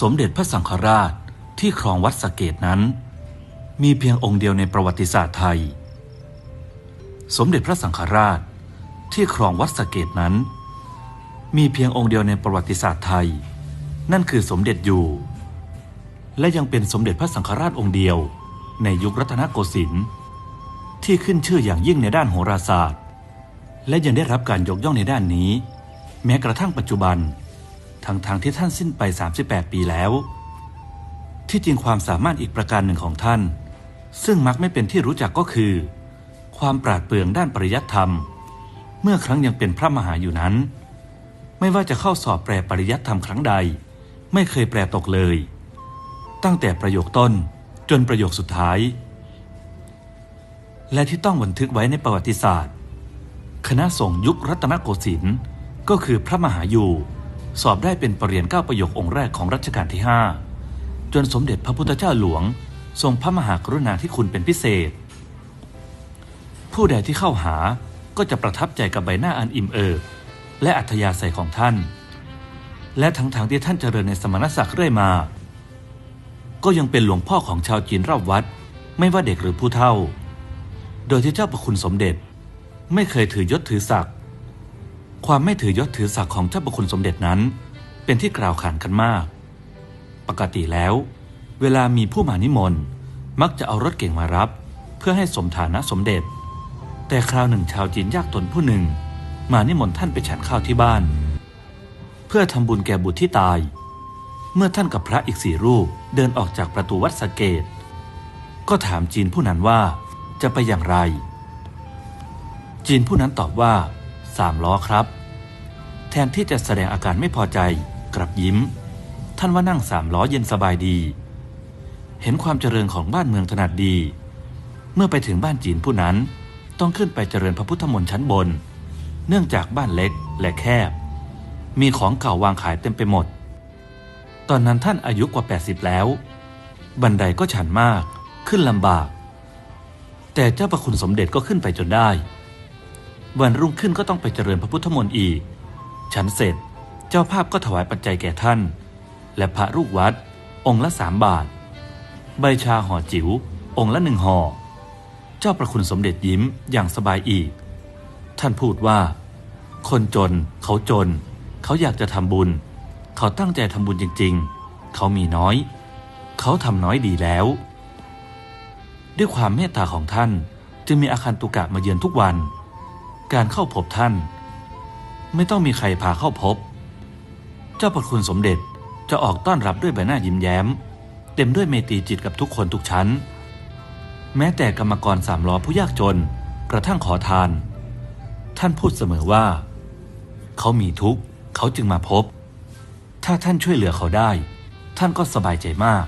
สมเด็จพระสังฆราชที่ครองวัดสะเกตนั้น มีเพียงองค์เดียวในประวัติศาสตร์ไทย สมเด็จพระสังฆราชที่ครองวัดสะเกตนั้น มีเพียงองค์เดียวในประวัติศาสตร์ไทย นั่นคือสมเด็จอยู่ และยังเป็นสมเด็จพระสังฆราชองค์เดียวในยุครัตนโกสินทร์ที่ขึ้นชื่ออย่างยิ่งในด้านโหราศาสตร์ และยังได้รับการยกย่องในด้านนี้ แม้กระทั่งปัจจุบัน ทั้งทางที่ท่านสิ้นไป 38 ปีแล้ว ที่จริงความสามารถอีกประการหนึ่งของท่าน ซึ่งมักไม่เป็นที่รู้จักก็คือ ความปราดเปรื่องด้านปริยัติธรรม เมื่อครั้งยังเป็นพระมหาอยู่นั้น ไม่ว่าจะเข้าสอบแปลปริยัติธรรมครั้งใด ไม่เคยแปลตกเลย ตั้งแต่ประโยคต้นจนประโยคสุดท้าย และที่ต้องบันทึกไว้ในประวัติศาสตร์ คณะสงฆ์ยุครัตนโกสินทร์ก็คือพระมหาอยู่ สอบได้เป็นปรริญญาเก้าประโยคองค์แรกของรัชกาลที่ 5 จนสมเด็จพระพุทธเจ้าหลวง ทรงพระมหากรุณาธิคุณเป็นพิเศษ ผู้ใดที่เข้าหาก็จะประทับใจกับใบหน้าอันอิ่มเอิบและอัธยาศัยของท่าน และทั้งทางๆที่ท่านเจริญในสมณศักดิ์เรื่อยมา ก็ยังเป็นหลวงพ่อของชาวจีนรอบวัด ไม่ว่าเด็กหรือผู้เฒ่า โดยที่เจ้าประคุณสมเด็จไม่เคยถือยศถือศักดิ์ ความไม่ถือยศถือศักดิ์ของเจ้าประคุณสมเด็จนั้น เป็นที่กล่าวขานกันมาก ปกติแล้ว เวลามีผู้มานิมนต์มักจะเอารถเก่งมารับ เพื่อให้สมฐานะสมเด็จ แต่คราวหนึ่งชาวจีนยากจนผู้หนึ่ง มานิมนต์ท่านไปฉันข้าวที่บ้าน เพื่อทำบุญแก่บุตรที่ตาย เมื่อท่านกับพระอีกสี่รูปเดินออกจากประตูวัดสเกต ก็ถามจีนผู้นั้นว่าจะไปอย่างไร จีนผู้นั้นตอบว่า สามล้อครับ แทนที่จะแสดงอาการไม่พอใจกลับยิ้ม ท่านว่านั่งสามล้อเย็นสบายดี เห็นความเจริญของบ้านเมืองถนัดดี เมื่อไปถึงบ้านจีนผู้นั้น ต้องขึ้นไปเจริญพระพุทธมนต์ชั้นบน เนื่องจากบ้านเล็กและแคบ มีของเก่าวางขายเต็มไปหมด ตอนนั้นท่านอายุกว่า 80 แล้ว บันไดก็ชันมากขึ้นลำบาก แต่เจ้าประคุณสมเด็จก็ขึ้นไปจนได้ วันรุ่งขึ้นก็ต้องไปเจริญพระพุทธมนต์อีก ฉันเสร็จ เจ้าภาพก็ถวายปัจจัยแก่ท่าน และพระลูกวัด องค์ละสามบาท ใบชาห่อจิ๋ว องค์ละหนึ่งห่อ เจ้าประคุณสมเด็จยิ้มอย่างสบายอีก ท่านพูดว่า คนจน เขาจน เขาอยากจะทำบุญ เขาตั้งใจทำบุญจริง ๆ เขามีน้อย เขาทำน้อยดีแล้ว ด้วยความเมตตาของท่าน จึงมีอาคันตุกะมาเยือนทุกวัน การเข้าพบท่าน ไม่ต้องมีใครพาเข้าพบ เจ้าประคุณสมเด็จจะออกต้อนรับด้วยใบหน้ายิ้มแย้ม เต็มด้วยเมตรีจิตกับทุกคนทุกชั้น แม้แต่กรรมกรสามล้อผู้ยากจนกระทั่งขอทาน ท่านพูดเสมอว่า เขามีทุกข์เขาจึงมาพบ ถ้าท่านช่วยเหลือเขาได้ ท่านก็สบายใจมาก